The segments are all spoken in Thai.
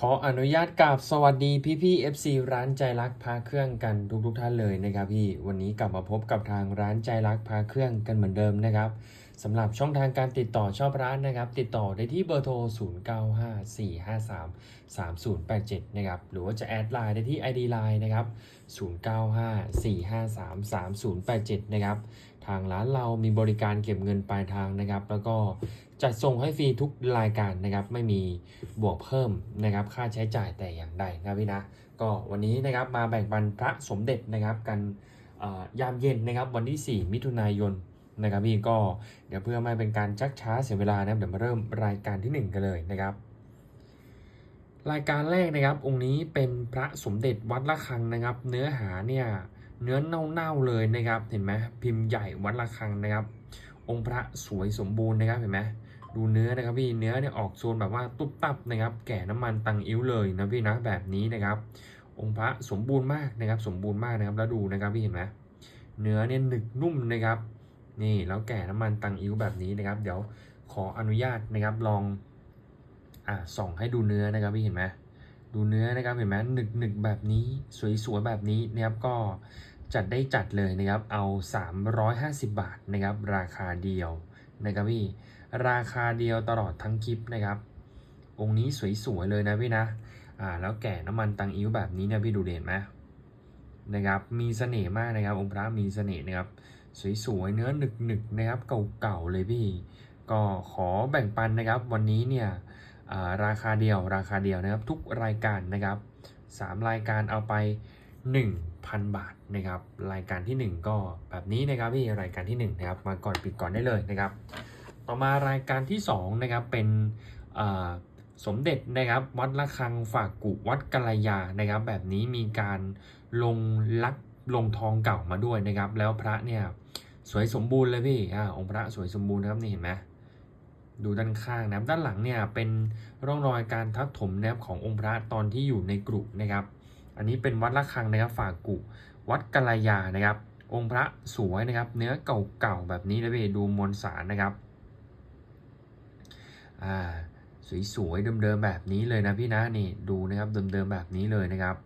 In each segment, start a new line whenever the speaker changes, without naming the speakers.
ขออนุญาตกราบสวัสดีพี่พี่ FC ร้านใจรักพาเครื่องกันทุกทุกท่านเลยนะครับพี่วันนี้กลับมาพบกับทางร้านใจรักพาเครื่องกันเหมือนเดิมนะครับสำหรับช่องทางการติดต่อชอบร้านนะครับ ติดต่อได้ที่เบอร์โทร 0954533087 นะครับหรือว่าจะแอดไลน์ได้ที่ ID Line นะครับ 0954533087 นะครับ ทางร้านเรามีบริการเก็บเงินปลายทางนะครับ แล้วก็จัดส่งให้ฟรีทุกรายการนะครับ ไม่มีบวกเพิ่มนะครับ ค่าใช้จ่ายแต่อย่างใดนะพี่นะ ก็วันนี้นะครับมาแบ่งปันพระสมเด็จนะครับกันยามเย็นนะครับวันที่ 4 มิถุนายนนะครับพี่ก็เดี๋ยวเพื่อไม่เป็นการชักช้าเสียเวลานะครับเดี๋ยวมาเริ่มรายการทีหนึ่1 กันเลยนะครับรายการแรกนะครับองค์นี้เป็นพระสมเด็จวัดละคังนะครับ เนื้อหาเนี่ย เนื้อเน่าๆเลยนะครับ เห็นไหมพิมพ์ใหญ่วัดละคังนะครับ องค์พระสวยสมบูรณ์นะครับเห็นไหมดูเนื้อนะครับพี่เนื้อเนี่ยออกโซนแบบว่าตุ๊บตับนะครับ แก่น้ำมันตังอิ้วเลยนะพี่นะแบบนี้นะครับ องค์พระสมบูรณ์มากนะครับ สมบูรณ์มากนะครับแล้วดูนะครับพี่เห็นไหมเนื้อเนี่ยหนึกนุ่มนะครับ นี่แล้วแก่น้ำมันตังอิ้วแบบนี้นะครับ เดี๋ยวขออนุญาตนะครับลองอ่าส่องให้ดูเนื้อนะครับพี่เห็นไหม ดูเนื้อนะครับเห็นไหมหนึกหนึกแบบนี้สวยๆแบบนี้นะครับก็จัดได้จัดเลยนะครับเอา 350 บาทนะครับราคาเดียวนะครับพี่ราคาเดียวตลอดทั้งคลิปนะครับ องค์นี้สวยๆเลยนะพี่นะอ่าแล้วแก่น้ำมันตังอิ้วแบบนี้เนี่ยพี่ดูเด่นไหมนะครับมีเสน่ห์มากนะครับองค์พระมีเสน่ห์นะครับสวยๆเนื้อหนึกๆนะครับเก่าๆเลยพี่ ก็ขอแบ่งปันนะครับวันนี้เนี่ย ราคาเดียวราคาเดียวนะครับ ทุกรายการนะครับสามรายการเอาไป 1,000 บาทนะครับ รายการที่ 1 ก็แบบนี้นะครับพี่รายการที่1นะครับมาก่อนปิดก่อนได้เลยนะครับ ต่อมารายการที่2นะครับเป็นสมเด็จนะครับวัดละคังฝากกุวัดกัลยานะครับ แบบนี้มีการลงลักลงทองเก่ามาด้วยนะครับ แล้วพระเนี่ยสวยสมบูรณ์เลยพี่อ่าองค์พระสวยสมบูรณ์นะครับนี่เห็นไหม ดูด้านข้างนะครับด้านหลังเนี่ยเป็นร่องรอยการทับถมนะครับขององค์พระตอนที่อยู่ในกรุนะครับ อันนี้เป็นวัดละคังนะครับฝากกุวัดกัลยานะครับ องค์พระสวยนะครับ เนื้อเก่าๆแบบนี้เลยพี่ดูมวลสารนะครับอ่าสวยๆเดิมๆแบบนี้เลยนะพี่นะนี่ดูนะครับเดิมๆแบบนี้เลยนะครับ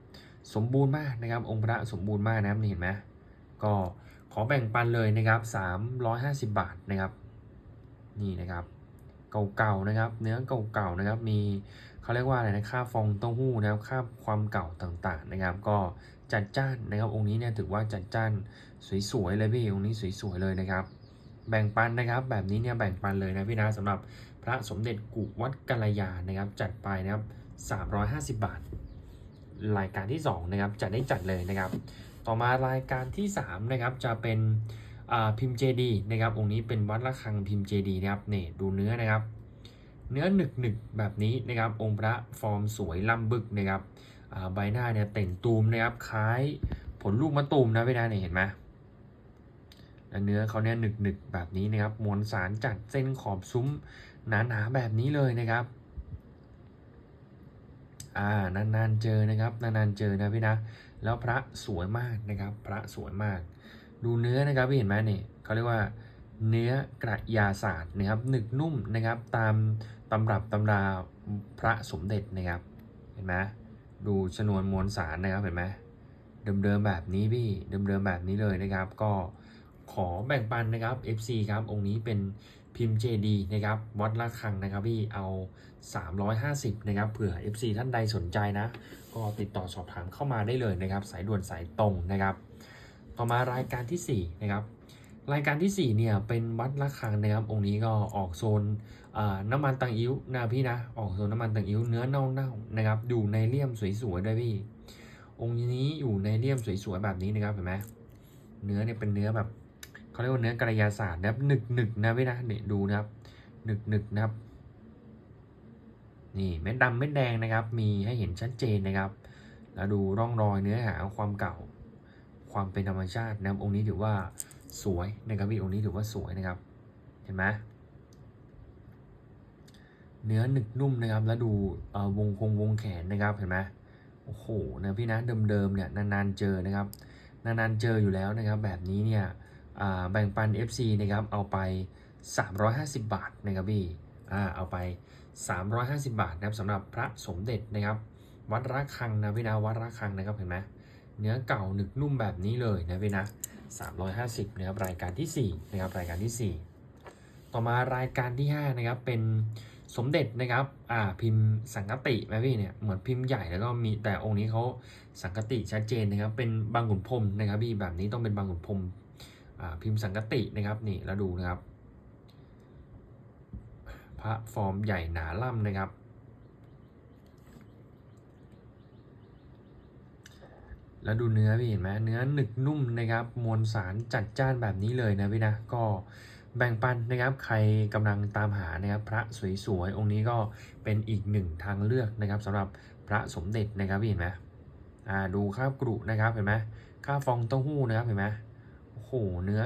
สมบูรณ์มากนะครับ องค์พระสมบูรณ์มากนะครับนี่เห็นไหมก็ขอแบ่งปันเลยนะครับ 350 บาทนะครับ นี่นะครับ เก่าๆนะครับ เนื้อเก่าๆนะครับ มีเขาเรียกว่าอะไรนะค่าฟองเต้าหู้นะครับค่าความเก่าต่างๆนะครับ ก็จัดจ้านนะครับองค์นี้เนี่ยถือว่าจัดจ้านสวยๆเลยพี่องค์นี้สวยๆเลยนะครับ แบ่งปันนะครับ แบบนี้เนี่ยแบ่งปันเลยนะพี่นะสำหรับพระสมเด็จกุวัดกัลยานะครับ จัดไปนะครับ 350 บาท รายการที่2นะครับจะได้จัดเลยนะครับ ต่อมารายการที่3นะครับจะเป็น พิมพ์เจดีนะครับองค์นี้เป็นวัดระฆังพิมพ์เจดีนะครับนี่ดูเนื้อนะครับ เนื้อหนึกหนึกแบบนี้นะครับองค์พระฟอร์มสวยล่ำบึกนะครับใบหน้าเนี่ยเต่งตูมนะครับคล้ายผลลูกมะตูมนะพี่นาเนี่ยเห็นไหมเนื้อเขาเนี่ยหนึกหนึกแบบนี้นะครับมวลสารจัดเส้นขอบซุ้มหนาๆแบบนี้เลยนะครับอ่านานๆเจอนะครับนานๆเจอนะพี่นะแล้วพระสวยมากนะครับ พระสวยมาก ดูเนื้อนะครับพี่เห็นไหมนี่เขาเรียกว่าเนื้อกระยาศาสตร์นะครับหนึกนุ่มนะครับ ตามตำรับตำราพระสมเด็จนะครับ เห็นไหมดูชนวนมวลสารนะครับเห็นไหมเดิมๆแบบนี้พี่เดิมๆแบบนี้เลยนะครับ ก็ขอแบ่งปันนะครับ FC ครับองค์นี้เป็นพิมพ์ JD นะครับ วัดละคังนะครับพี่เอา 350 นะครับเผื่อ FC ท่านใดสนใจนะ ก็ติดต่อสอบถามเข้ามาได้เลยนะครับ สายด่วนสายตรงนะครับ ต่อมารายการทีสี่4นะครับรายการทีสี่4เนี่ยเป็นวัดละคังนะครับองค์นี้ก็ออกโซนน้ำมันตังอิ้วนะพี่นะออกโซนน้ำมันตังอิ้วเนื้อเน่าๆนะครับอยู่ในเลี่ยมสวยๆด้วยพี่ องค์นี้อยู่ในเลี่ยมสวยๆแบบนี้นะครับเห็นไหมเนื้อเนี่ยเป็นเนื้อแบบเขาเรียกว่าเนื้อกระยาศาสตร์นะครับหนึกหนึกๆนะพี่นะเนี่ยดูนะครับหนึกหนึกๆนะครับนี่เม็ดดำเม็ดแดงนะครับ มีให้เห็นชัดเจนนะครับ แล้วดูร่องรอยเนื้อหาความเก่า ความเป็นธรรมชาตินะครับองค์นี้ถือว่าสวยนะครับพี่องค์นี้ถือว่าสวยนะครับ เห็นไหมเนื้อหนึกนุ่มนะครับ แล้วดูวงคงวงแขนนะครับเห็นไหมโอ้โหนะพี่นะเดิมๆเนี่ยนานๆเจอนะครับนานๆเจออยู่แล้วนะครับ แบบนี้เนี่ยแบ่งปัน FC นะครับเอาไป 350 บาทนะครับพี่อ่าเอาไป 350 บาทนะครับสำหรับพระสมเด็จนะครับ วัดระฆังนะพี่นะวัดระฆังนะครับเห็นไหม เนื้อเก่าหนึกนุ่มแบบนี้เลยนะพี่นะ350นะครับรายการที่4นะครับรายการที่ 4 ต่อมารายการที่5นะครับเป็นสมเด็จนะครับอ่าพิมพ์สังกติไหมพี่เนี่ยเหมือนพิมพ์ใหญ่แล้วก็มีแต่องค์นี้เขาสังกติชัดเจนนะครับเป็นบางขุนพรมนะครับพี่แบบนี้ต้องเป็นบางขุนพรมอ่าพิมพ์สังกตินะครับนี่แล้วดูนะครับ พระฟอร์มใหญ่หนาล่ำนะครับ แล้วดูเนื้อพี่เห็นไหมเนื้อหนึกนุ่มนะครับ มวลสารจัดจ้านแบบนี้เลยนะพี่นะ ก็แบ่งปันนะครับ ใครกำลังตามหานะครับ พระสวยๆองค์นี้ก็เป็นอีกหนึ่งทางเลือกนะครับสำหรับพระสมเด็จนะครับพี่เห็นไหมอ่าดูคราบกรุนะครับเห็นไหมค่าบฟองเต้าหู้นะครับเห็นไหมโอ้โหเนื้อ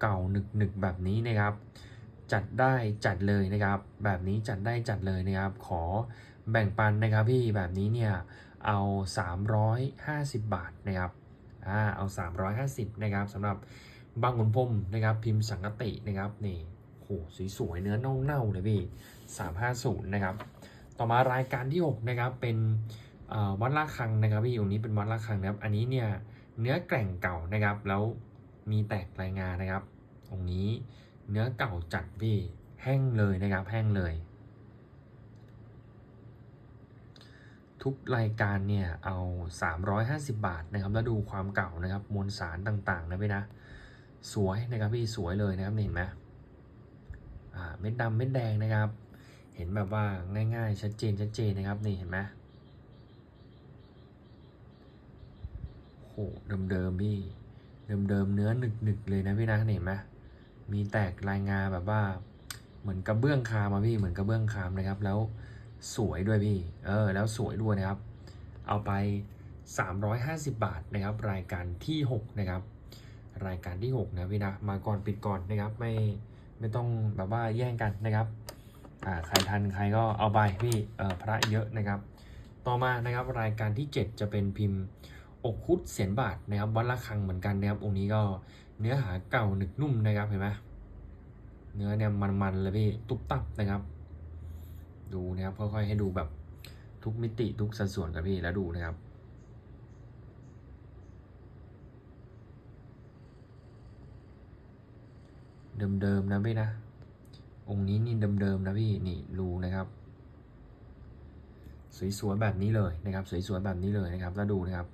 เก่าๆหนึกๆแบบนี้นะครับ จัดได้จัดเลยนะครับ แบบนี้จัดได้จัดเลยนะครับ ขอแบ่งปันนะครับพี่แบบนี้เนี่ย เอา 350 บาทนะครับอ่าเอา 350นะครับสำหรับบางขุนพรมนะครับพิมพ์สังกตินะครับนี่โหสวยๆเนื้อเน่าๆเลยพี่350นะครับต่อมารายการที่ 6 นะครับเป็นวัดละคังนะครับพี่องค์นี้เป็นวัดละคังนะครับ อันนี้เนี่ยเนื้อแกร่งเก่านะครับ แล้วมีแตกรายงานนะครับองค์นี้เนื้อเก่าจัดพี่แห้งเลยนะครับแห้งเลย ทุกรายการเนี่ยเอา 350 บาทนะครับ แล้วดูความเก่านะครับมวลสารต่างๆนะพี่นะสวยนะครับพี่สวยเลยนะครับเห็นไหมอ่าเม็ดดำเม็ดแดงนะครับ เห็นแบบว่าง่ายๆ ชัดเจนชัดเจนนะครับนี่เห็นไหมโหเดิมๆพี่เดิมๆเนื้อหนึกๆเลยนะพี่นะเห็นไหมมีแตกรายงาแบบว่าเหมือนกระเบื้องคามอะพี่เหมือนกระเบื้องคามนะครับแล้ว สวยด้วยพี่ เออ แล้วสวยด้วยนะครับ เอาไป 350 บาทนะครับ รายการที่ 6 นะครับ รายการที่ 6 นะพี่นะ มาก่อนปิดก่อนนะครับ ไม่ไม่ต้องแบบว่าแย่งกันนะครับ อ่า ใครทันใครก็เอาไปพี่ เออพระเยอะนะครับ ต่อมานะครับรายการที่ 7 จะเป็นพิมพ์อกคุดเสียนบาทนะครับวัดละคังเหมือนกันนะครับองค์นี้ก็เนื้อหาเก่าหนึกนุ่มนะครับเห็นไหมเนื้อเนี่ยมันๆเลยพี่ ตุ๊บตับนะครับ ดูนะครับค่อยๆให้ดูแบบทุกมิติทุกสัดส่วนกับพี่แล้วดูนะครับเดิมๆนะพี่นะ องค์นี้นี่เดิมๆนะพี่นี่ดูนะครับ สวยๆแบบนี้เลยนะครับ สวยๆแบบนี้เลยนะครับแล้วดูนะครับ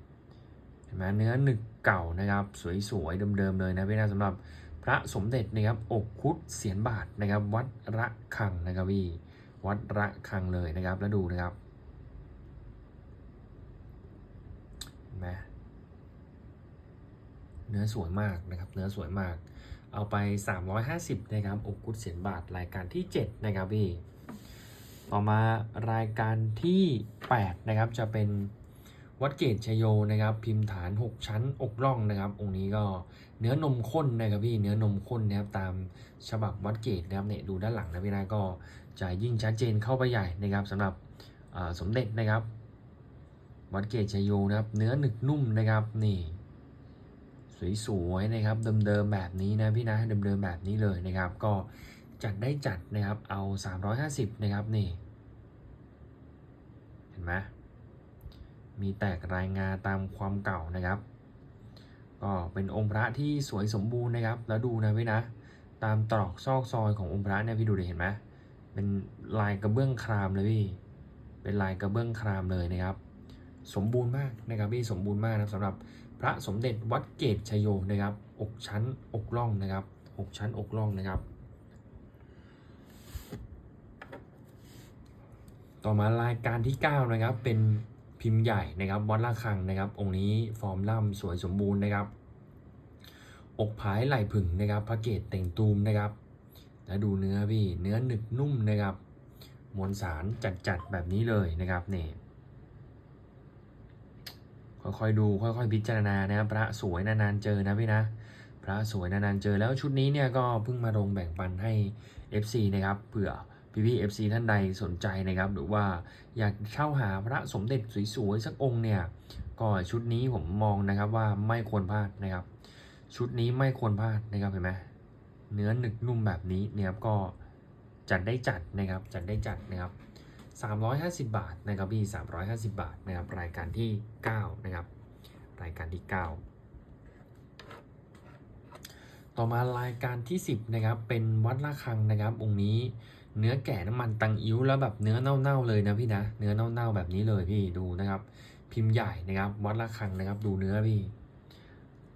เห็นไหมเนื้อหนึกเก่านะครับ สวยๆเดิมๆเลยนะพี่นะสำหรับพระสมเด็จนะครับอกคุดเสียนบาทนะครับ วัดระฆังนะครับพี่ วัดระฆังเลยนะครับ แล้วดูนะครับเห็นไหมเนื้อสวยมากนะครับ เนื้อสวยมาก เอาไป 350 นะครับอกคุดเสียนบาทรายการที่ 7 นะครับพี่ ต่อมารายการที่ 8 นะครับ จะเป็นวัดเกตชโยนะครับ พิมพ์ฐาน 6 ชั้นอกร่องนะครับ องค์นี้ก็เนื้อนมข้นนะครับพี่ เนื้อนมข้นนะครับตามฉบับวัดเกตนะครับเนี่ยดูด้านหลังนะพี่นะก็ จะยิ่งชัดเจนเข้าไปใหญ่นะครับสำหรับสมเด็จนะครับ วัดเกตชโยนะครับ เนื้อหนึกนุ่มนะครับนี่สวยๆนะครับเดิมๆแบบนี้นะพี่นะเดิมๆแบบนี้เลยนะครับ ก็จัดได้จัดนะครับเอา 350 นะครับนี่เห็นไหมมีแตกรายงานตามความเก่านะครับ ก็เป็นองค์พระที่สวยสมบูรณ์นะครับ แล้วดูนะพี่นะ ตามตรอกซอกซอยขององค์พระเนี่ยพี่ดูดิเห็นไหม เป็นลายกระเบื้องครามเลยพี่ เป็นลายกระเบื้องครามเลยนะครับ สมบูรณ์มากนะครับพี่สมบูรณ์มากนะสำหรับพระสมเด็จวัดเกตชโยนะครับ อกชั้นอกล่องนะครับ อกชั้นอกล่องนะครับ ต่อมารายการที่ 9 นะครับ เป็นพิมพ์ใหญ่นะครับวัดละคังนะครับ องค์นี้ฟอร์มล่ำสวยสมบูรณ์นะครับ อกผายไหล่ผึ่งนะครับ พระเกตแต่งตูมนะครับ แล้วดูเนื้อพี่เนื้อหนึบนุ่มนะครับ มวลสารจัดๆแบบนี้เลยนะครับเนี่ยค่อยๆดูค่อยๆพิจารณานะครับพระสวยนานๆเจอนะพี่นะ พระสวยนานๆเจอแล้วชุดนี้เนี่ยก็เพิ่งมาลงแบ่งปันให้ FC นะครับเผื่อพี่ๆ FC ท่านใดสนใจนะครับ หรือว่าอยากเช่าหาพระสมเด็จสวยๆ สักองค์เนี่ย ก็ชุดนี้ผมมองนะครับว่าไม่ควรพลาดนะครับ ชุดนี้ไม่ควรพลาดนะครับเห็นไหม เนื้อหนึกนุ่มแบบนี้เนี่ยครับก็จัดได้จัดนะครับจัดได้จัดนะครับ350 บาทนะครับพี่350 บาทนะครับรายการที่ 9 นะครับ รายการที่ 9 ต่อมารายการที่ 10 นะครับเป็นวัดระฆังนะครับองค์นี้เนื้อแก่น้ำมันตังอิ้วแล้วแบบเนื้อเน่าๆเลยนะพี่นะเนื้อเน่าๆแบบนี้เลยพี่ดูนะครับ พิมพ์ใหญ่นะครับวัดระฆังนะครับ ดูเนื้อพี่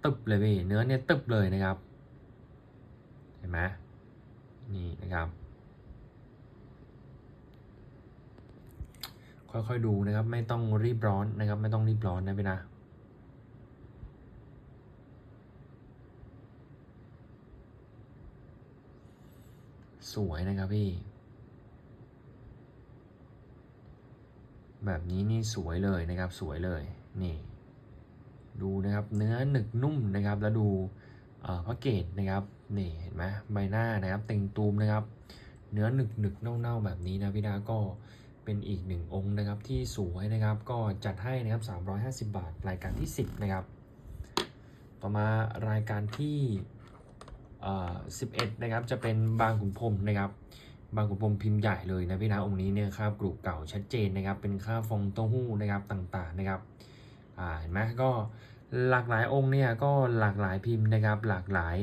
ตึบเลยพี่เนื้อเนี่ยตึบเลยนะครับ เห็นไหมนี่นะครับ ค่อยๆดูนะครับ ไม่ต้องรีบร้อนนะครับ ไม่ต้องรีบร้อนนะพี่นะสวยนะครับพี่ แบบนี้นี่สวยเลยนะครับสวยเลยนี่ ดูนะครับเนื้อหนึกนุ่มนะครับแล้วดูพระเกตนะครับ นี่เห็นไหมใบหน้านะครับเต็งตูมนะครับ เนื้อหนึกหนึกเน่าๆแบบนี้นะพี่ดาก็เป็นอีกหนึ่งองค์นะครับที่สวยนะครับก็จัดให้นะครับ 350 บาท รายการที่ 10 นะครับ ต่อมารายการที่เอ่อ11 นะครับ จะเป็นบางขุนพรมนะครับ บางขุนพรมพิมพ์ใหญ่เลยนะพี่นะองค์นี้เนี่ยคราบกรุเก่าชัดเจนนะครับ เป็นค่าบฟองเต้าหู้นะครับต่างๆนะครับเห็นไหมก็หลากหลายองค์เนี่ยก็หลากหลายพิมพ์นะครับ หลากหลาย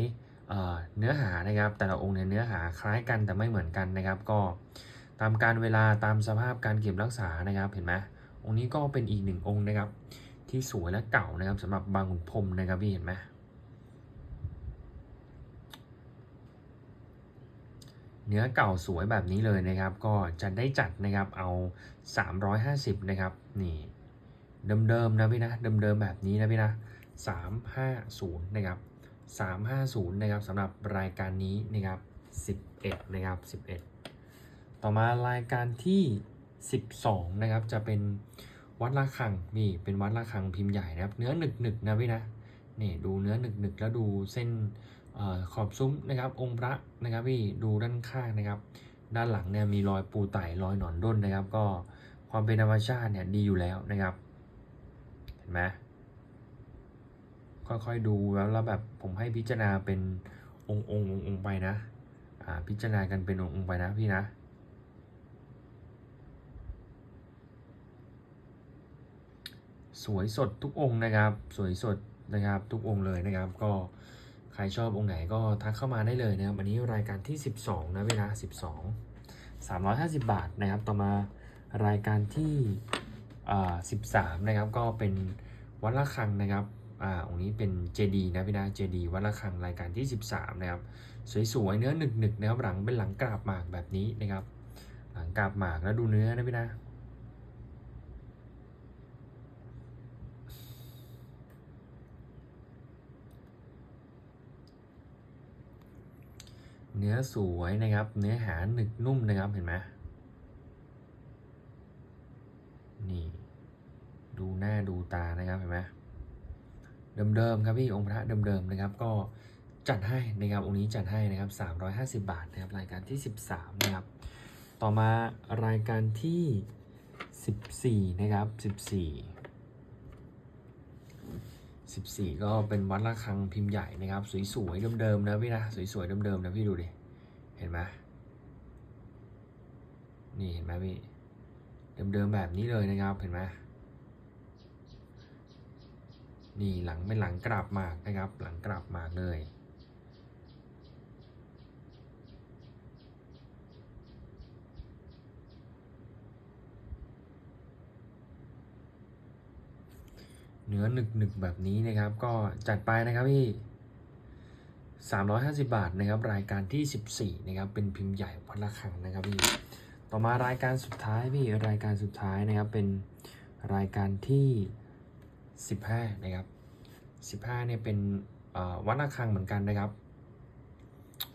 เนื้อหานะครับแต่ละองค์เนี่ยเนื้อหาคล้ายกันแต่ไม่เหมือนกันนะครับ ก็ตามการเวลาตามสภาพการเก็บรักษานะครับเห็นไหมองค์นี้ก็เป็นอีกหนึ่งองค์นะครับ ที่สวยและเก่านะครับสำหรับบางขุนพรมนะครับพี่เห็นไหมเนื้อเก่าสวยแบบนี้เลยนะครับ ก็จะได้จัดนะครับเอา 350 นะครับนี่เดิมๆนะพี่นะเดิมๆแบบนี้นะพี่นะ350 นะครับ 350 นะครับสำหรับรายการนี้นะครับ 11 นะครับ 11 ต่อมารายการที่ 12 นะครับ จะเป็นวัดระฆังนี่เป็นวัดระฆังพิมพ์ใหญ่นะครับ เนื้อหนึกๆนะพี่นะนี่ดูเนื้อหนึกๆแล้วดูเส้นออขอบซุ้มนะครับ องค์พระนะครับพี่ดูด้านข้างนะครับ ด้านหลังเนี่ยมีรอยปูไต่รอยหนอนด้นนะครับ ก็ความเป็นธรรมชาติเนี่ยดีอยู่แล้วนะครับ เห็นไหม ค่อยๆดูแล้วแล้วแบบผมให้พิจารณาเป็นองค์องค์องค์ไปนะอ่าพิจารณากันเป็นองค์องค์ไปนะพี่นะสวยสดทุกองค์นะครับสวยสดนะครับทุกองค์เลยนะครับก็ใครชอบองค์ไหนก็ทักเข้ามาได้เลยนะครับอันนี้รายการที่ 12 นะเวลา 12 350 บาทนะครับต่อมารายการที่อ่า13 นะครับก็เป็นวัดระฆังนะครับ อ่าองค์นี้เป็นเจดีนะพี่นะเจดีวัดระฆังรายการที่ 13 นะครับ สวยๆเนื้อหนึกๆนะครับหลังเป็นหลังกราบหมากแบบนี้นะครับ หลังกราบหมากแล้วดูเนื้อนะพี่นะเนื้อสวยนะครับ เนื้อหาหนึกนุ่มนะครับเห็นไหมนี่ ดูหน้าดูตานะครับเห็นไหม เดิมๆครับพี่องค์พระเดิมๆนะครับ ก็จัดให้นะครับองค์นี้จัดให้นะครับ 350 บาทนะครับรายการที่ 13 นะครับ ต่อมารายการที่ 14 นะครับ 14 14 ก็เป็นวัดระฆังพิมพ์ใหญ่นะครับ สวยๆเดิมๆนะพี่นะสวยๆเดิมๆนะพี่ดูดิเห็นไหมนี่เห็นไหมพี่เดิมๆแบบนี้เลยนะครับเห็นไหม นี่หลังเป็นหลังกราบหมากนะครับ หลังกราบหมากเลยเนื้อหนึกหนึกแบบนี้นะครับ ก็จัดไปนะครับพี่ 350 บาทนะครับ รายการที่ 14 นะครับ เป็นพิมพ์ใหญ่วัดระฆังนะครับพี่ ต่อมารายการสุดท้ายพี่ รายการสุดท้ายนะครับ เป็นรายการที่ 15 นะครับ 15เนี่ยเป็นวัดระฆังเหมือนกันนะครับ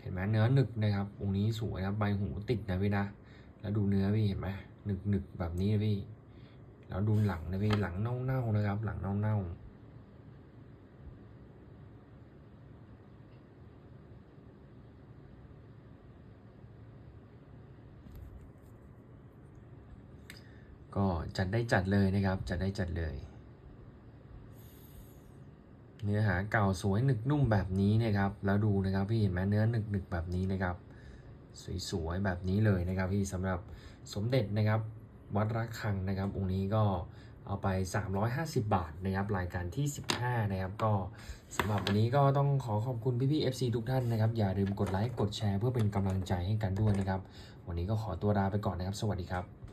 เห็นไหมเนื้อหนึกนะครับองค์นี้สวยครับใบหูติดนะพี่นะแล้วดูเนื้อพี่เห็นไหมหนึกหนึกแบบนี้นะพี่แล้วดูหลังนะพี่หลังเน่าๆนะครับ หลังเน่าๆก็จัดได้จัดเลยนะครับ จัดได้จัดเลย เนื้อหาเก่าสวยหนึกนุ่มแบบนี้นะครับ แล้วดูนะครับพี่เห็นไหมเนื้อหนึกหนึกแบบนี้นะครับ สวยๆแบบนี้เลยนะครับพี่สำหรับสมเด็จนะครับวัดระฆังนะครับองค์นี้ก็เอาไป 350 บาทนะครับรายการที่ 15 นะครับ ก็สำหรับวันนี้ก็ต้องขอขอบคุณพี่ๆ FC ทุกท่านนะครับ อย่าลืมกดไลค์กดแชร์เพื่อเป็นกำลังใจให้กันด้วยนะครับ วันนี้ก็ขอตัวลาไปก่อนนะครับ สวัสดีครับ